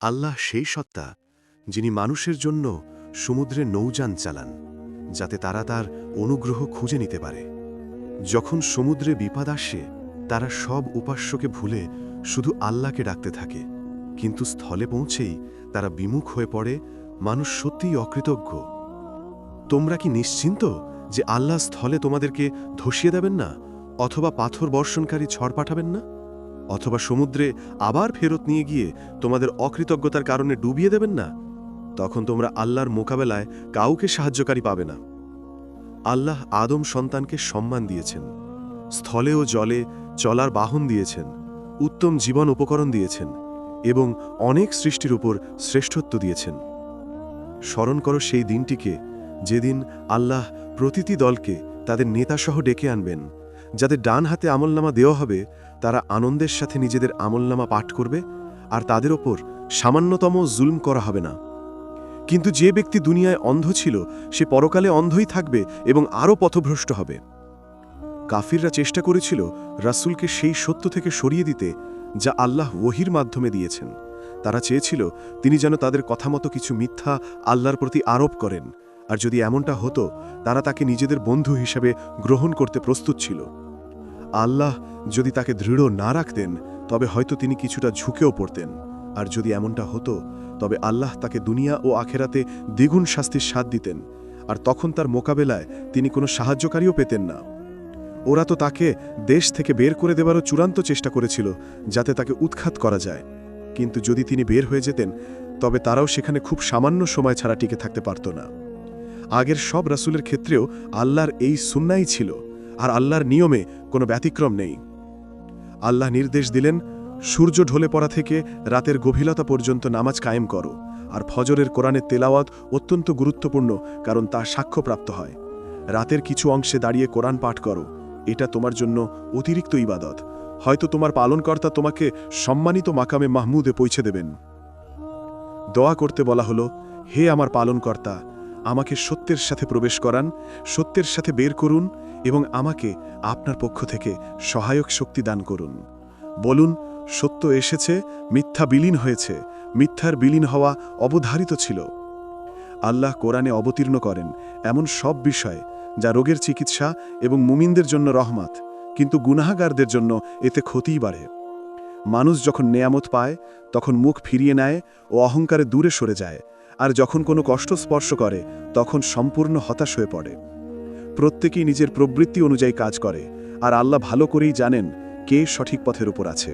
আল্লাহ সেই সত্তা, যিনি মানুষের জন্য সমুদ্রে নৌযান চালান, যাতে তারা তার অনুগ্রহ খুঁজে নিতে পারে। যখন সমুদ্রে বিপদ আসে, তারা সব উপাস্যকে ভুলে শুধু আল্লাহকে ডাকতে থাকে। কিন্তু স্থলে পৌঁছেই তারা বিমুখ হয়ে পড়ে, মানুষ সত্যিই অকৃতজ্ঞ। তোমরা কি নিশ্চিন্ত যে আল্লাহ স্থলে তোমাদেরকে ধসিয়ে দেবেন না, অথবা পাথর বর্ষণকারী ঝড় পাঠাবেন না? অথবা সমুদ্রে আবার ফেরত নিয়ে গিয়ে তোমাদের অকৃতজ্ঞতার কারণে ডুবিয়ে দেবেন না? তখন তোমরা আল্লাহর মোকাবেলায় কাউকে সাহায্যকারী পাবে না। আল্লাহ আদম সন্তানকে সম্মান দিয়েছেন, স্থলে ও জলে চলার বাহন দিয়েছেন, উত্তম জীবন উপকরণ দিয়েছেন এবং অনেক সৃষ্টির উপর শ্রেষ্ঠত্ব দিয়েছেন। স্মরণ করো সেই দিনটিকে যেদিন আল্লাহ প্রতিটি দলকে তাদের নেতাসহ ডেকে আনবেন। যাদের ডান হাতে আমলনামা দেওয়া হবে, তারা আনন্দের সাথে নিজেদের আমলনামা পাঠ করবে আর তাদের ওপর সামান্যতম জুলম করা হবে না। কিন্তু যে ব্যক্তি দুনিয়ায় অন্ধ ছিল, সে পরকালে অন্ধই থাকবে এবং আরও পথভ্রষ্ট হবে। কাফিররা চেষ্টা করেছিল রাসূলকে সেই সত্য থেকে সরিয়ে দিতে, যা আল্লাহ ওহির মাধ্যমে দিয়েছেন। তারা চেয়েছিল তিনি যেন তাদের কথা মতো কিছু মিথ্যা আল্লাহর প্রতি আরোপ করেন, আর যদি এমনটা হতো, তারা তাকে নিজেদের বন্ধু হিসেবে গ্রহণ করতে প্রস্তুত ছিল। আল্লাহ যদি তাকে দৃঢ় না রাখতেন, তবে হয়তো তিনি কিছুটা ঝুঁকেও পড়তেন। আর যদি এমনটা হতো, তবে আল্লাহ তাকে দুনিয়া ও আখেরাতে দ্বিগুণ শাস্তির স্বাদ দিতেন, আর তখন তার মোকাবেলায় তিনি কোনো সাহায্যকারীও পেতেন না। ওরা তো তাকে দেশ থেকে বের করে দেবারও চূড়ান্ত চেষ্টা করেছিল, যাতে তাকে উৎখাত করা যায়। কিন্তু যদি তিনি বের হয়ে যেতেন, তবে তারাও সেখানে খুব সামান্য সময় ছাড়া টিকে থাকতে পারত না। আগের সব রাসুলের ক্ষেত্রেও আল্লাহর এই সুন্নাই ছিল আর আল্লাহর নিয়মে কোনো ব্যতিক্রম নেই। আল্লাহ নির্দেশ দিলেন, সূর্য ঢলে পড়া থেকে রাতের গভীরতা পর্যন্ত নামাজ কায়েম করো, আর ফজরের কোরআনের তেলাওয়াত অত্যন্ত গুরুত্বপূর্ণ, কারণ তা সাক্ষ্যপ্রাপ্ত হয়। রাতের কিছু অংশে দাঁড়িয়ে কোরআন পাঠ করো, এটা তোমার জন্য অতিরিক্ত ইবাদত। হয়তো তোমার পালনকর্তা তোমাকে সম্মানিত মাকামে মাহমুদে পৌঁছে দেবেন। দোয়া করতে বলা হলো, হে আমার পালনকর্তা আমাকে সত্যের সাথে প্রবেশ করান, সত্যের সাথে বের করুন এবং আমাকে আপনার পক্ষ থেকে সহায়ক শক্তি দান করুন। বলুন, সত্য এসেছে, মিথ্যা বিলীন হয়েছে, মিথ্যার বিলীন হওয়া অবধারিত ছিল। আল্লাহ কোরআনে অবতীর্ণ করেন এমন সব বিষয় যা রোগের চিকিৎসা এবং মুমিনদের জন্য রহমাত, কিন্তু গুনাহাগারদের জন্য এতে ক্ষতিই বাড়ে। মানুষ যখন নেয়ামত পায়, তখন মুখ ফিরিয়ে নেয় ও অহংকারে দূরে সরে যায়। আর যখন কোনো কষ্ট স্পর্শ করে, তখন সম্পূর্ণ হতাশ হয়ে পড়ে। প্রত্যেকেই নিজের প্রবৃত্তি অনুযায়ী কাজ করে, আর আল্লাহ ভালো করেই জানেন কে সঠিক পথের উপর আছে।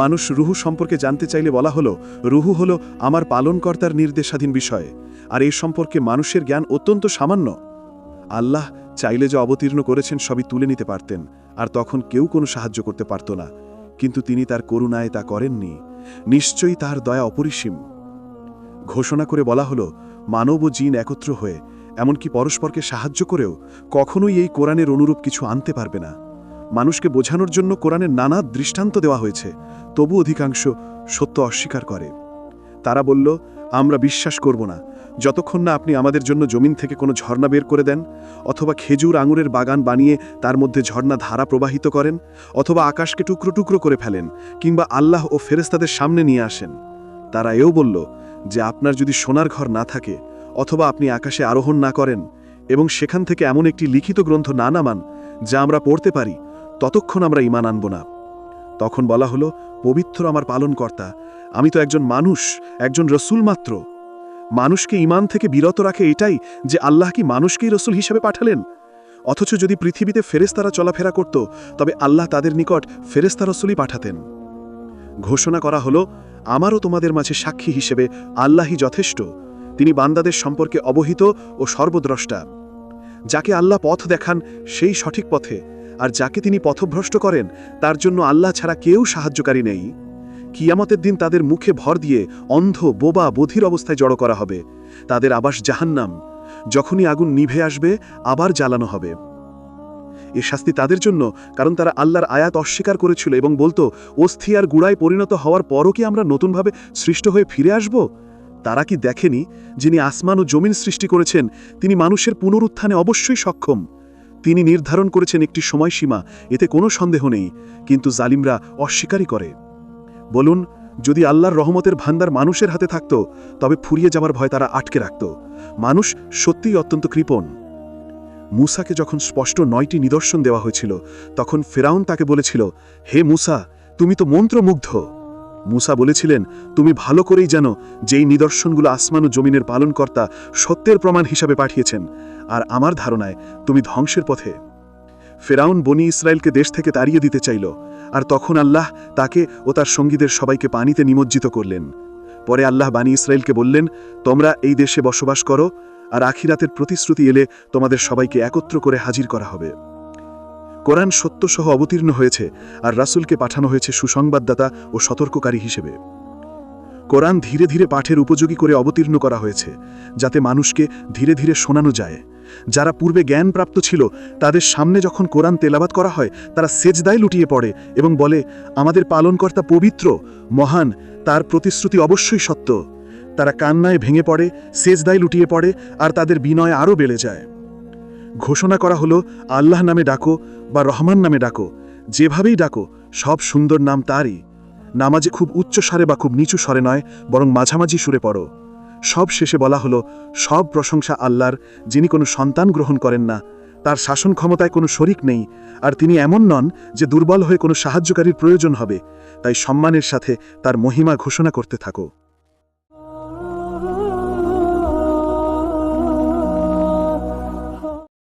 মানুষ রুহু সম্পর্কে জানতে চাইলে বলা হলো, রুহু হলো আমার পালনকর্তার নির্দেশাধীন বিষয়, আর এই সম্পর্কে মানুষের জ্ঞান অত্যন্ত সামান্য। আল্লাহ চাইলে যে অবতীর্ণ করেছেন সবই তুলে নিতে পারতেন, আর তখন কেউ কোনো সাহায্য করতে পারত না, কিন্তু তিনি তার করুণায় তা করেননি। নিশ্চয়ই তার দয়া অপরিসীম। ঘোষণা করে বলা হলো, মানব ও জিন একত্র হয়ে, এমনকি পরস্পরকে সাহায্য করেও কখনোই এই কোরআনের অনুরূপ কিছু আনতে পারবে না। মানুষকে বোঝানোর জন্য কোরআনের নানা দৃষ্টান্ত দেওয়া হয়েছে, তবু অধিকাংশ সত্য অস্বীকার করে। তারা বলল, আমরা বিশ্বাস করব না। যতক্ষণ না আপনি আমাদের জন্য জমিন থেকে কোনো ঝর্ণা বের করে দেন, অথবা খেজুর আঙুরের বাগান বানিয়ে তার মধ্যে ঝর্ণা ধারা প্রবাহিত করেন, অথবা আকাশকে টুকরো টুকরো করে ফেলেন, কিংবা আল্লাহ ও ফেরেস্তাদের সামনে নিয়ে আসেন। তারা এও বলল যে আপনার যদি সোনার ঘর না থাকে অথবা আপনি আকাশে আরোহণ না করেন এবং সেখান থেকে এমন একটি লিখিত গ্রন্থ না নামান যা আমরা পড়তে পারি, ততক্ষণ আমরা ইমান আনব না। তখন বলা হলো, পবিত্র আমার পালনকর্তা, আমি তো একজন মানুষ, একজন রসুল মাত্র। মানুষকে ইমান থেকে বিরত রাখে এটাই যে আল্লাহ কি মানুষকেই রসুল হিসেবে পাঠালেন? অথচ যদি পৃথিবীতে ফেরেস্তারা চলাফেরা করত, তবে আল্লাহ তাদের নিকট ফেরেস্তা রসুলই পাঠাতেন। ঘোষণা করা হলো আমারও তোমাদের মাঝে সাক্ষী হিসেবে আল্লাহই যথেষ্ট। তিনি বান্দাদের সম্পর্কে অবহিত ও সর্বদ্রষ্টা। যাকে আল্লাহ পথ দেখান, সেই সঠিক পথে। আর যাকে তিনি পথভ্রষ্ট করেন, তার জন্য আল্লাহ ছাড়া কেউ সাহায্যকারী নেই। কিয়ামতের দিন তাদের মুখে ভর দিয়ে অন্ধ, বোবা, বধির অবস্থায় জড়ো করা হবে। তাদের আবাস জাহান্নাম। যখনই আগুন নিভে আসবে, আবার জ্বালানো হবে। এ শাস্তি তাদের জন্য, কারণ তারা আল্লাহর আয়াত অস্বীকার করেছিল এবং বলতো, অস্থি আর গুড়ায় পরিণত হওয়ার পরও কি আমরা নতুনভাবে সৃষ্ট হয়ে ফিরে আসব? তারা কি দেখেনি, যিনি আসমান ও জমিন সৃষ্টি করেছেন, তিনি মানুষের পুনরুত্থানে অবশ্যই সক্ষম। তিনি নির্ধারণ করেছেন একটি সময়সীমা, এতে কোনো সন্দেহ নেই, কিন্তু জালিমরা অস্বীকারই করে। বলুন, যদি আল্লাহর রহমতের ভান্ডার মানুষের হাতে থাকত, তবে ফুরিয়ে যাবার ভয় তারা আটকে রাখত। মানুষ সত্যিই অত্যন্ত কৃপণ। মুসাকে যখন স্পষ্ট নয়টি নিদর্শন দেওয়া হয়েছিল, তখন ফেরাউন তাকে বলেছিল, হে মুসা, তুমি তো মন্ত্রমুগ্ধ। মুসা বলেছিলেন, তুমি ভালো করেই জানো যেই নিদর্শনগুলো আসমান ও জমিনের পালনকর্তা সত্যের প্রমাণ হিসাবে পাঠিয়েছেন, আর আমার ধারণায় তুমি ধ্বংসের পথে। ফেরাউন বনি ইসরায়েলকে দেশ থেকে তাড়িয়ে দিতে চাইল, আর তখন আল্লাহ তাকে ও তার সঙ্গীদের সবাইকে পানিতে নিমজ্জিত করলেন। পরে আল্লাহ বানী ইসরায়েলকে বললেন, তোমরা এই দেশে বসবাস করো আর আখিরাতের প্রতিশ্রুতি এলে তোমাদের সবাইকে একত্র করে হাজির করা হবে। কোরআন সত্যসহ অবতীর্ণ হয়েছে আর রাসূলকে পাঠানো হয়েছে সুসংবাদদাতা ও সতর্ককারী হিসেবে। কোরআন ধীরে ধীরে পাঠের উপযোগী করে অবতীর্ণ করা হয়েছে, যাতে মানুষকে ধীরে ধীরে শোনানো যায়। যারা পূর্বে জ্ঞানপ্রাপ্ত ছিল, তাদের সামনে যখন কোরআন তেলাবাত করা হয়, তারা সেজদায় লুটিয়ে পড়ে এবং বলে, আমাদের পালনকর্তা পবিত্র, মহান, তার প্রতিশ্রুতি অবশ্যই সত্য। তারা কান্নায় ভেঙে পড়ে, সেজদায় লুটিয়ে পড়ে আর তাদের বিনয় আরও বেড়ে যায়। ঘোষণা করা হলো, আল্লাহ নামে ডাকো বা রহমান নামে ডাকো, যেভাবেই ডাকো, সব সুন্দর নাম তারই। নামাজে খুব উচ্চ স্বরে বা খুব নিচু স্বরে নয়, বরং মাঝামাঝি সুরে পড়ো। সব শেষে বলা হলো, সব প্রশংসা আল্লাহর, যিনি কোনো সন্তান গ্রহণ করেন না, তার শাসন ক্ষমতায় কোনো শরিক নেই, আর তিনি এমন নন যে দুর্বল হয়ে কোনো সাহায্যকারীর প্রয়োজন হবে। তাই সম্মানের সাথে তার মহিমা ঘোষণা করতে থাকো।